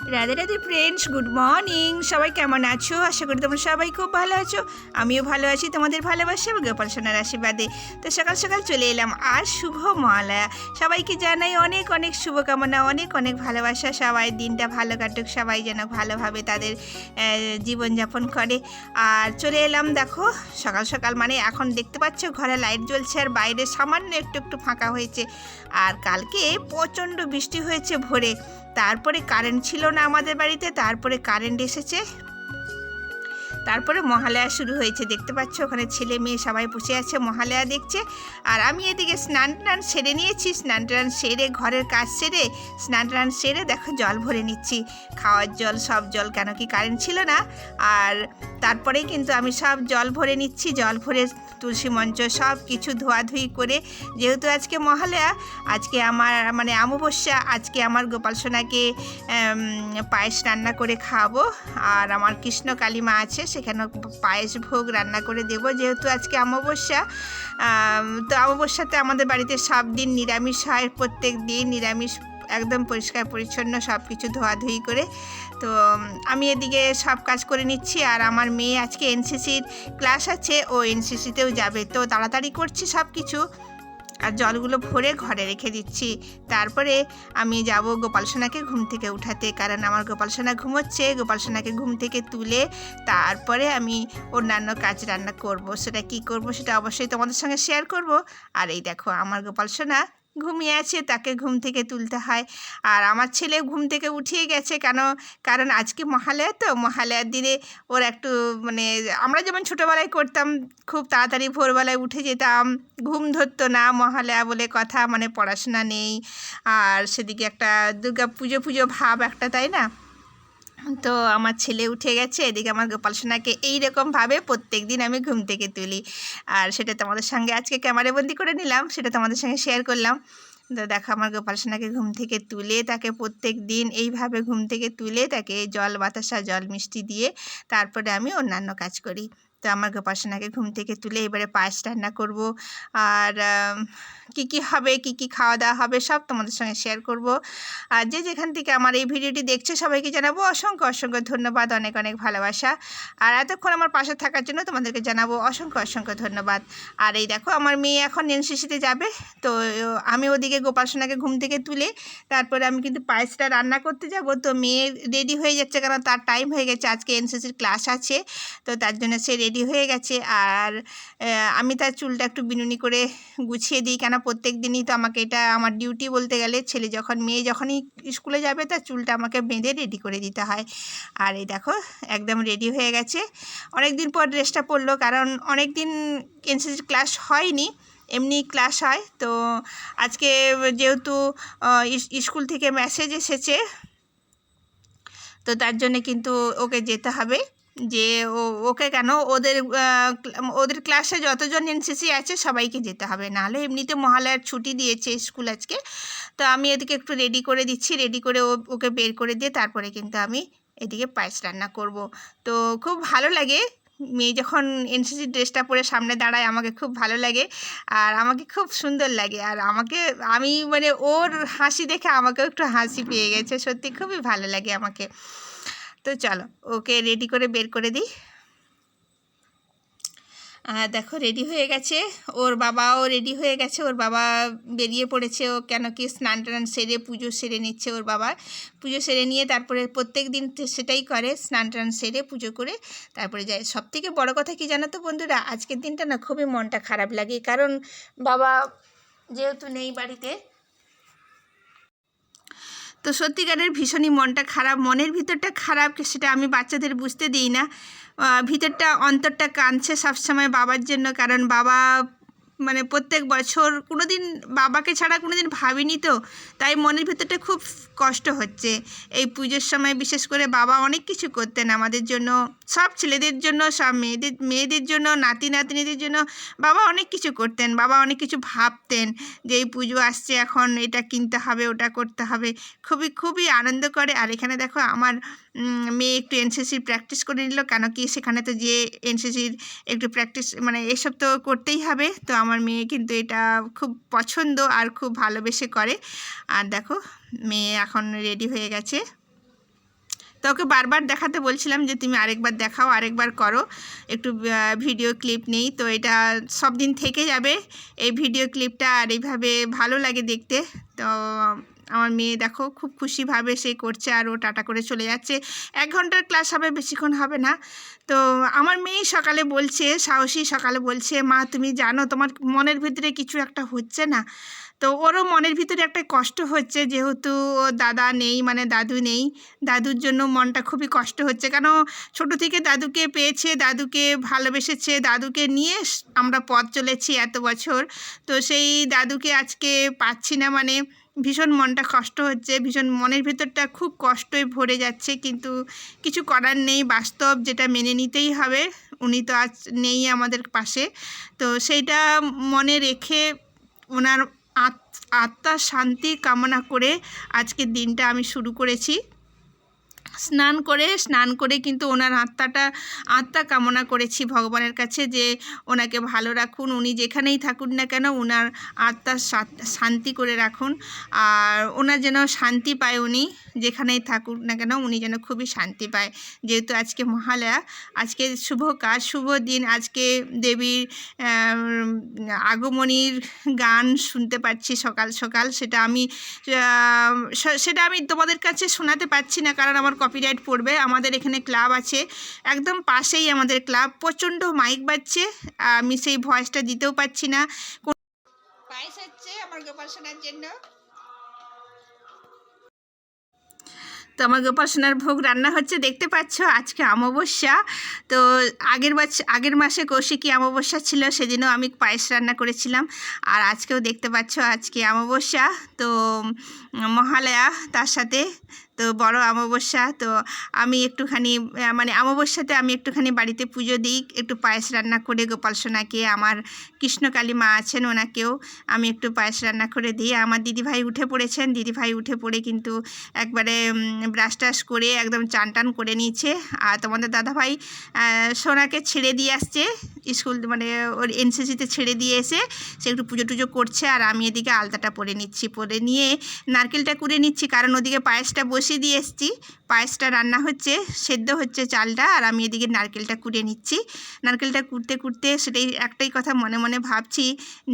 Radhe Radhe friends good morning সবাই কেমন আছো? আশা করি তোমরা সবাই খুব ভালো আছো। আমিও ভালো আছি তোমাদের ভালোবাসা এবং গোপাল সোনার আশীর্বাদে। তো সকাল সকাল চলে এলাম আর শুভ মহালয়া সবাইকে জানাই অনেক অনেক শুভকামনা, অনেক অনেক ভালোবাসা। সবাই দিনটা ভালো কাটুক, সবাই যেন ভালোভাবে তাদের জীবনযাপন করে। আর চলে এলাম দেখো, সকাল সকাল মানে এখন দেখতে পাচ্ছ ঘরে লাইট জ্বলছে আর বাইরে সামান্য একটু একটু ফাঁকা হয়েছে। আর কালকে প্রচণ্ড বৃষ্টি হয়েছে ভোরে। তারপরে কারেন্ট ছিল না আমাদের বাড়িতে তারপরে কারেন্ট এসেছে। তারপরে মহালয়া শুরু হয়েছে। দেখতে পাচ্ছ, ওখানে ছেলে মেয়ে সবাই বসে আছে, মহালয়া দেখছে। আর আমি এদিকে স্নান টান সেরে নিয়েছি, স্নান টান সেরে, ঘরের কাজ সেরে, স্নান টান সেরে দেখো জল ভরে নিচ্ছি। খাওয়ার জল, সব জল কেন কি কারেন্ট ছিল না। আর তারপরেই কিন্তু আমি সব জল ভরে নিচ্ছি, জল ভরে তুলসী মঞ্চ সব কিছু ধোয়াধুয়ি করে, যেহেতু আজকে মহালয়া, আজকে আমার মানে অমাবস্যা, আজকে আমার গোপাল সোনাকে পায়েস রান্না করে খাওয়াবো। আর আমার কৃষ্ণ কালী মা আছে সেখানে পায়েস ভোগ রান্না করে দেবো। যেহেতু আজকে অমাবস্যা তো অমাবস্যাতে আমাদের বাড়িতে সব দিন নিরামিষ হয় প্রত্যেক দিন। নিরামিষ একদম পরিষ্কার পরিচ্ছন্ন সব কিছু ধোয়াধুয়ি করে। তো আমি এদিকে সব কাজ করে নিচ্ছি। আর আমার মেয়ে আজকে এনসিসির ক্লাস আছে, ও এনসিসিতেও যাবে। তো তাড়াতাড়ি করছি সব কিছু আর জলগুলো ভরে ঘরে রেখে দিচ্ছি। তারপরে আমি যাব গোপাল সোনাকে ঘুম থেকে উঠাতে। কারণ আমার গোপাল সোনা ঘুমোচ্ছে, গোপাল সোনাকে ঘুম থেকে তুলে তারপরে আমি অন্যান্য কাজ রান্না করব। সেটা কি করব সেটা অবশ্যই তোমাদের সঙ্গে শেয়ার করব। আর এই দেখো, আমার গোপাল সোনা ঘুমিয়ে আছে, তাকে ঘুম থেকে তুলতে হয়। আর আমার ছেলে ঘুম থেকে উঠিয়ে গেছে কেন? কারণ আজকে মহালয়া তো, মহালয়ার দিনে ওর একটু মানে আমরা যেমন ছোটোবেলায় করতাম, খুব তাড়াতাড়ি ভোরবেলায় উঠে যেতাম। ঘুম ধরতো না মহালয়া বলে কথা মানে পড়াশোনা নেই। আর সেদিকে একটা দুর্গা পুজো পুজো ভাব একটা, তাই না? তো আমার ছেলে উঠে গেছে, এদিকে আমার গোপাল সোনাকে এইরকমভাবে প্রত্যেক দিন আমি ঘুম থেকে তুলি। আর সেটা তোমাদের সঙ্গে আজকে ক্যামেরাবন্দি করে নিলাম, সেটা তোমাদের সঙ্গে শেয়ার করলাম। তো দেখো আমার গোপাল সোনাকে ঘুম থেকে তুলে, তাকে প্রত্যেক দিন এইভাবে ঘুম থেকে তুলে, তাকে জল, বাতাসা, জল, মিষ্টি দিয়ে তারপরে আমি অন্যান্য কাজ করি। তো আমার গোপাসনাকে ঘুম থেকে তুলে এবারে পায়েস রান্না করব। আর কি কি হবে, কি কি খাওয়া দাওয়া হবে সব তোমাদের সঙ্গে শেয়ার করব। আর যে যেখান থেকে আমার এই ভিডিওটি দেখছে সবাইকে জানাব অসংখ্য অসংখ্য ধন্যবাদ, অনেক অনেক ভালোবাসা। আর এতক্ষণ আমার পাশে থাকার জন্য তোমাদেরকে জানাব অসংখ্য অসংখ্য ধন্যবাদ। আর এই দেখো আমার মেয়ে এখন এনসিসিতে যাবে, তো আমি ওদিকে গোপাসনাকে ঘুম থেকে তুলে তারপরে আমি কিন্তু পায়েসটা রান্না করতে যাব। তো মেয়ে রেডি হয়ে যাচ্ছে কারণ তার টাইম হয়ে গেছে, আজকে এনসিসির ক্লাস আছে, তো তার জন্য সে রেডি হয়ে গেছে। আর আমি তার চুলটা একটু বিনুনি করে গুছিয়ে দিই কেন প্রত্যেক দিনই তো আমাকে এটা আমার ডিউটি বলতে গেলে ছেলে যখন, মেয়ে যখনই স্কুলে যাবে তার চুলটা আমাকে বেঁধে রেডি করে দিতে হয়। আর এই দেখো, একদম রেডি হয়ে গেছে। অনেক দিন পর ড্রেসটা পরলো কারণ অনেক দিন এনসিসির ক্লাস হয়নি, এমনি ক্লাস হয়। তো আজকে যেহেতু স্কুল থেকে মেসেজ এসেছে, তো তার জন্য কিন্তু ওকে যেতে হবে। যে ওকে কেন? ওদের ওদের ক্লাসে যতজন এনসিসি আছে সবাইকে যেতে হবে। নাহলে এমনিতে মহালয়ার ছুটি দিয়েছে স্কুল আজকে। তো আমি এদিকে একটু রেডি করে দিচ্ছি। রেডি করে ও, ওকে বের করে দিয়ে তারপরে কিন্তু আমি এদিকে পায়েস রান্না করব। তো খুব ভালো লাগে। মেয়ে যখন এনসিসি ড্রেসটা পরে সামনে দাঁড়ায়, আমাকে খুব ভালো লাগে। আর আমাকে খুব সুন্দর লাগে। আর আমাকে, আমি মানে ওর হাসি দেখে আমাকেও একটু হাসি পেয়ে গেছে। সত্যি খুবই ভালো লাগে আমাকে। তো চলো, ওকে রেডি করে বের করে দিই। দেখো রেডি হয়ে গেছে। ওর বাবাও রেডি হয়ে গেছে। ওর বাবা বেরিয়ে পড়েছে। ও কেন কি স্নান টান সেরে পুজো সেরে নিচ্ছে ওর বাবা। পুজো সেরে নিয়ে তারপরে প্রত্যেক দিন সেটাই করে, স্নান টান সেরে পুজো করে তারপরে যায়। সব থেকে বড়ো কথা কি জানো তো বন্ধুরা? আজকের দিনটা না খুবই মনটা খারাপ লাগে। কারণ বাবা যেহেতু নেই বাড়িতে তো সত্যিকারের ভীষণই মনটা খারাপ, মনের ভিতরটা খারাপ, সেটা আমি বাচ্চাদের বুঝতে দিই না। ভিতরটা অন্তরটা কাঁদছে সবসময় বাবার জন্য, কারণ বাবা মানে প্রত্যেক বছর কোনো দিন বাবাকে ছাড়া কোনো দিন ভাবিনি তো, তাই মনের ভিতরটা খুব কষ্ট হচ্ছে। এই পুজোর সময় বিশেষ করে বাবা অনেক কিছু করতেন আমাদের জন্য। সব ছেলেদের জন্য, সব মেয়েদের মেয়েদের জন্য, নাতি নাতনিদের জন্য বাবা অনেক কিছু করতেন। বাবা অনেক কিছু ভাবতেন যে এই পুজো আসছে, এখন এটা কিনতে হবে, ওটা করতে হবে। খুবই খুবই আনন্দ করে। আর এখানে দেখো আমার মেয়ে একটু এনসিসির প্র্যাকটিস করে নিল। কেন কি সেখানে তো যে এনসিসির একটু প্র্যাকটিস মানে এসব তো করতেই হবে। তো আমার মেয়ে কিন্তু এটা খুব পছন্দ আর খুব ভালোবেসে করে। আর দেখো মেয়ে এখন রেডি হয়ে গেছে। তো ওকে বারবার দেখাতে বলছিলাম যে, তুমি আরেকবার দেখাও, আরেকবার করো। একটু ভিডিও ক্লিপ নেই, তো এটা সব দিন থেকে যাবে এই ভিডিও ক্লিপটা আর এইভাবে ভালো লাগে দেখতে। তো আমার মেয়ে দেখো, খুব খুশিভাবে সে করছে আর ও টাটা করে চলে যাচ্ছে। এক ঘণ্টার ক্লাস হবে, বেশিক্ষণ হবে না। তো আমার মেয়ে সকালে বলছে, সাহসী সকালে বলছে, মা, তুমি জানো, তোমার মনের ভিতরে কিছু একটা হচ্ছে না। তো ওরও মনের ভিতরে একটা কষ্ট হচ্ছে যেহেতু দাদা নেই মানে দাদু নেই। দাদুর জন্য মনটা খুবই কষ্ট হচ্ছে। কেন ছোট থেকে দাদুকে পেয়েছে, দাদুকে ভালোবেসেছে, দাদুকে নিয়ে আমরা পথ চলেছি এত বছর। তো সেই দাদুকে আজকে পাচ্ছি না মানে ভীষণ মনটা কষ্ট হচ্ছে, ভীষণ মনের ভিতরটা খুব কষ্টই ভরে যাচ্ছে। কিন্তু কিছু করার নেই, বাস্তব যেটা মেনে নিতেই হবে, উনি তো আজ নেই আমাদের পাশে। তো সেইটা মনে রেখে ওনার আত্মার শান্তি কামনা করে আজকের দিনটা আমি শুরু করেছি। স্নান করে স্নান করে কিন্তু ওনার আত্মাটা, আত্মা কামনা করেছি ভগবানের কাছে যে ওনাকে ভালো রাখুন। উনি যেখানেই থাকুন না কেন ওনার আত্মার সা- শান্তি করে রাখুন। আর ওনার যেন শান্তি পায় উনি, যেখানেই থাকুন না কেন উনি যেন খুবই শান্তি পায়। যেহেতু আজকে মহালয়া, আজকে শুভ কাজ, শুভ দিন, আজকে দেবীর আগমনীর গান শুনতে পাচ্ছি সকাল সকাল। সেটা আমি সেটা আমি তোমাদের কাছে শোনাতে পারছি না কারণ আমার কপিরাইট পড়বে। আমাদের এখানে ক্লাব আছে। একদম পাশেই আমাদের ক্লাব প্রচণ্ড মাইক বাজছে। আমি সেই ভয়েসটা দিতেও পারছি না। পায়েস হচ্ছে আমার গোপাল সোনার জন্য। তো আমার ভোগ রান্না হচ্ছে, দেখতে পাচ্ছ? আজকে অমাবস্যা। তো আগের বছর আগের মাসে কৌশিকী অমাবস্যা ছিল, সেদিনও আমি পায়েস রান্না করেছিলাম। আর আজকেও দেখতে পাচ্ছ, আজকে অমাবস্যা। তো মহালয়া তার সাথে তো বড় অমাবস্যা, তো আমি একটুখানি মানে অমাবস্যাতে আমি একটুখানি বাড়িতে পুজো দিই, একটু পায়েস রান্না করে গোপাল সোনাকে, আমার কৃষ্ণকালী মা আছেন ওনাকেও আমি একটু পায়েস রান্না করে দিই। আমার দিদিভাই উঠে পড়েছেন, দিদিভাই উঠে পড়ে কিন্তু একবারে ব্রাশ টাশ করে একদম চান টান করে নিয়েছে। আর তোমাদের দাদাভাই সোনাকে ছেড়ে দিয়ে আসছে, স্কুল মানে ওর এনসিসিতে ছেড়ে দিয়ে এসে সে একটু পুজো টুজো করছে। আর আমি এদিকে আলতাটা পরে নিচ্ছি, পরে নিয়ে নারকেলটা কুড়ে নিচ্ছি, কারণ ওদিকে পায়েসটা বসিয়ে দিয়ে এসছি। পায়েসটা রান্না হচ্ছে, সেদ্ধ হচ্ছে চালটা, আর আমি এদিকে নারকেলটা কুড়ে নিচ্ছি। নারকেলটা কুড়তে কুড়তে সেটাই একটাই কথা মনে মনে ভাবছি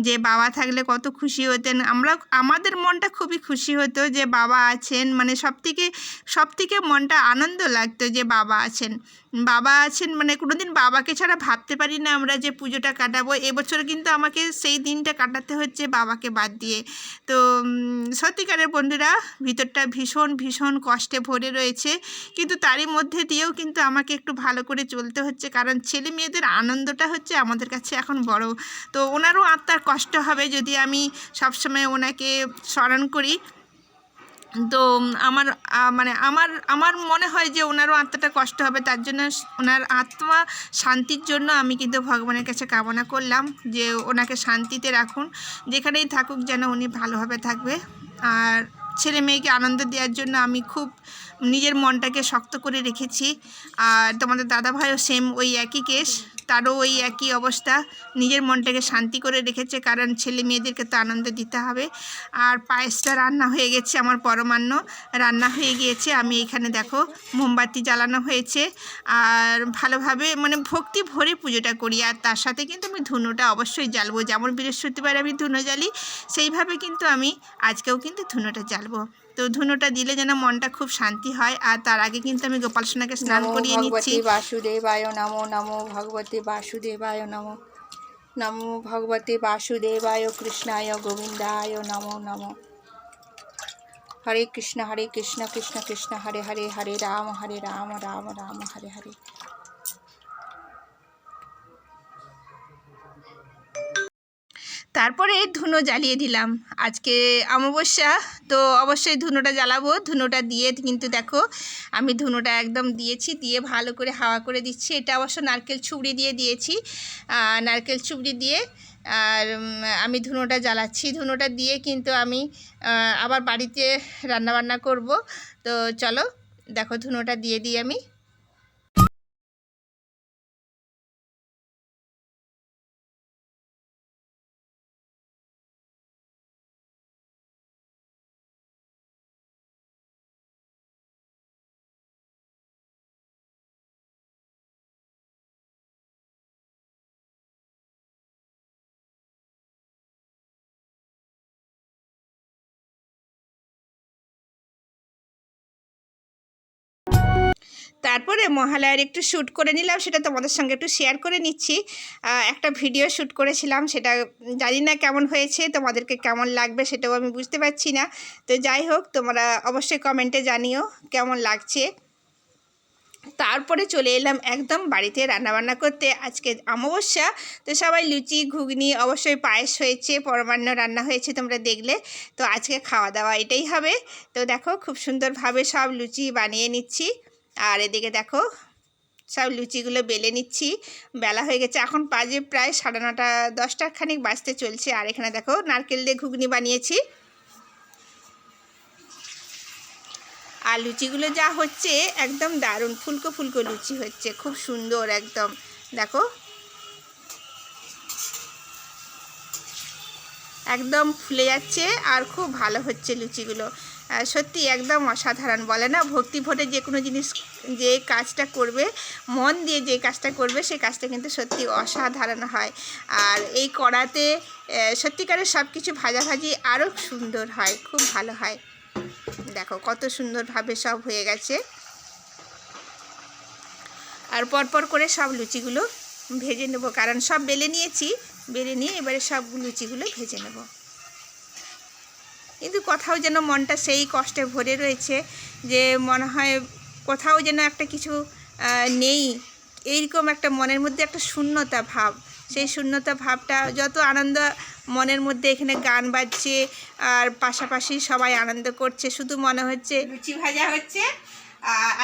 যে, বাবা থাকলে কত খুশি হতেন। আমরা আমাদের মনটা খুবই খুশি হতো যে, বাবা আছেন। মানে সব থেকে সব থেকে মনটা আনন্দ লাগতো যে, বাবা আছেন। বাবা আছেন মানে কোনোদিন বাবাকে ছাড়া ভাবতে পারি না আমরা যে, পুজোটা কাটাবো। এবছর কিন্তু আমাকে সেই দিনটা কাটাতে হচ্ছে বাবাকে বাদ দিয়ে। তো সত্যিকারের বন্ধুরা, ভিতরটা ভীষণ ভীষণ কষ্টে ভরে রয়েছে। কিন্তু তারই মধ্যে দিয়েও কিন্তু আমাকে একটু ভালো করে চলতে হচ্ছে। কারণ ছেলে মেয়েদের আনন্দটা হচ্ছে আমাদের কাছে এখন বড়। তো ওনারও আত্মার কষ্ট হবে যদি আমি সবসময় ওনাকে স্মরণ করি। তো আমার মানে আমার আমার মনে হয় যে ওনারও আত্মাটা কষ্ট হবে। তার জন্য ওনার আত্মা শান্তির জন্য আমি কিন্তু ভগবানের কাছে কামনা করলাম যে ওনাকে শান্তিতে রাখুন। যেখানেই থাকুক যেন উনি ভালোভাবে থাকবে। আর ছেলে মেয়েকে আনন্দ দেওয়ার জন্য আমি খুব নিজের মনটাকে শক্ত করে রেখেছি। আর তোমাদের দাদাভাইও সেম ওই একই কেস তারও ওই একই অবস্থা। নিজের মনটাকে শান্তি করে রেখেছে, কারণ ছেলে মেয়েদেরকে তো আনন্দ দিতে হবে। আর পায়েসটা রান্না হয়ে গেছে আমার পরমান্ন। রান্না হয়ে গিয়েছে, আমি এখানে দেখো মোমবাতি জ্বালানো হয়েছে। আর ভালোভাবে মানে ভক্তি ভরে পুজোটা করি। আর তার সাথে কিন্তু আমি ধুনোটা অবশ্যই জ্বালবো। যেমন বৃহস্পতিবার আমি ধুনো জ্বালি, সেইভাবে কিন্তু আমি আজকেও কিন্তু ধুনোটা জ্বালবো। তো ধুনোটা দিলে যেন মনটা খুব শান্তি হয় আর তার আগে কিন্তু আমি গোপাল সোনাকে স্নান করিয়ে নিচ্ছি বাসুদেবায় নমো নমো ভগবতী বাসুদেবায় নমো নমো ভগবতী বাসুদেবায় কৃষ্ণায় গোবিন্দায় নমো নমো হরে কৃষ্ণ হরে কৃষ্ণ কৃষ্ণ কৃষ্ণ হরে হরে হরে রাম হরে রাম রাম রাম হরে হরে তারপরে ধুনো জ্বালিয়ে দিলাম। আজকে অমাবস্যা, তো অবশ্যই ধুনোটা জ্বালাবো। ধুনোটা দিয়ে কিন্তু দেখো, আমি ধুনোটা একদম দিয়েছি, দিয়ে ভালো করে হাওয়া করে দিচ্ছি। এটা অবশ্য নারকেল ছুবড়ি দিয়ে দিয়েছি। নারকেল ছুবড়ি দিয়ে, আর আমি ধুনোটা জ্বালাচ্ছি। ধুনোটা দিয়ে কিন্তু আমি আবার বাড়িতে রান্নাবান্না করব। তো চলো, দেখো ধুনোটা দিয়ে দিই আমি। তারপরে মহালয়ার একটু শ্যুট করে নিলাম, সেটা তোমাদের সঙ্গে একটু শেয়ার করে নিচ্ছি। একটা ভিডিও শ্যুট করেছিলাম, সেটা জানি না কেমন হয়েছে, তোমাদেরকে কেমন লাগবে সেটাও আমি বুঝতে পারছি না। তো যাই হোক, তোমরা অবশ্যই কমেন্টে জানিও কেমন লাগছে। তারপরে চলে এলাম একদম বাড়িতে রান্নাবান্না করতে। আজকে অমাবস্যা, তো সবাই লুচি, ঘুগনি অবশ্যই পায়েস হয়েছে, পরমান্ন রান্না হয়েছে তোমরা দেখলে। তো আজকে খাওয়া দাওয়া এটাই হবে। তো দেখো, খুব সুন্দরভাবে সব লুচি বানিয়ে নিচ্ছি। আর এদিকে দেখো, সব লুচিগুলো বেলে নিচ্ছি, বেলা হয়ে গেছে, এখন বাজে প্রায় সাড়ে নটা দশটা খানিক বাজতে চলছে, আর এখানে দেখো নারকেল দিয়ে ঘুগনি বানিয়েছি। আর লুচিগুলো যা হচ্ছে, একদম দারুণ, ফুলকো ফুলকো লুচি হচ্ছে, খুব সুন্দর একদম, দেখো। একদম ফুলে যাচ্ছে, আর খুব ভালো হচ্ছে লুচিগুলো। সত্যি একদম অসাধারণ। বলে না, ভক্তি ভরে যে কোনো জিনিস, যে কাজটা করবে, মন দিয়ে যে কাজটা করবে সেই কাজটা কিন্তু সত্যি অসাধারণ হয়। আর এই কড়াতে সত্যিকারের সব কিছু ভাজাভাজি আরও সুন্দর হয়, খুব ভালো হয়। দেখো, কত সুন্দরভাবে সব হয়ে গেছে। আর পরপর করে সব লুচিগুলো ভেজে নেব, কারণ সব বেলে নিয়েছি, বেলে নিয়ে এবারে সব লুচিগুলো ভেজে নেব। কিন্তু কোথাও যেন মনটা সেই কষ্টে ভরে রয়েছে যে মনে হয় কোথাও যেন একটা কিছু নেই। এইরকম একটা মনের মধ্যে একটা শূন্যতা ভাব। সেই শূন্যতা ভাবটা যত আনন্দ মনের মধ্যে এখানে গান বাজছে আর পাশাপাশি সবাই আনন্দ করছে, শুধু মনে হচ্ছে লুচি ভাজা হচ্ছে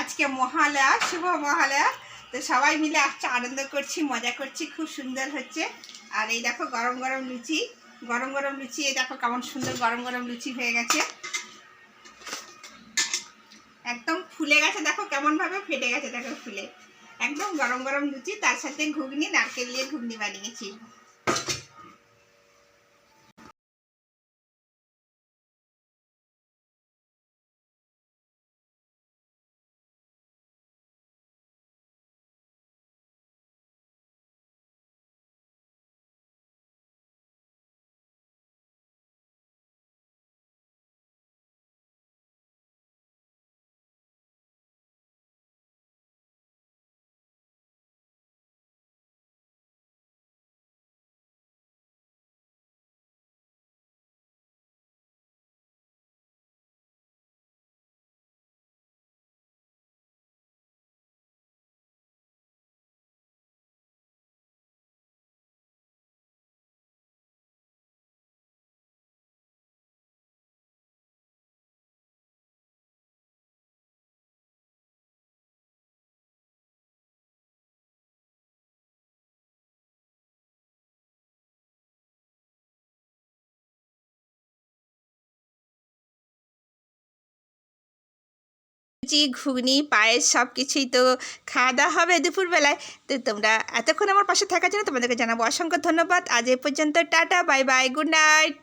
আজকে মহালয়া, শুভ মহালয়া। তো সবাই মিলে আজকে আনন্দ করছি, মজা করছি, খুব সুন্দর হচ্ছে। আর এই দেখো গরম গরম লুচি। গরম গরম লুচি, এই দেখো কেমন সুন্দর গরম গরম লুচি হয়ে গেছে। একদম ফুলে গেছে, দেখো কেমনভাবে ফেটে গেছে, দেখো ফুলে। একদম গরম গরম লুচি, তার সাথে ঘুগনি, নারকেল দিয়ে ঘুগনি বানিয়েছি। লুচি ঘুগনি, পায়েস সব কিছুই তো খাওয়া দাওয়া হবে দুপুরবেলায়। তো তোমরা এতক্ষণ আমার পাশে থাকার জন্য তোমাদেরকে জানাব অসংখ্য ধন্যবাদ। আজ এ পর্যন্ত, tata bye bye good night.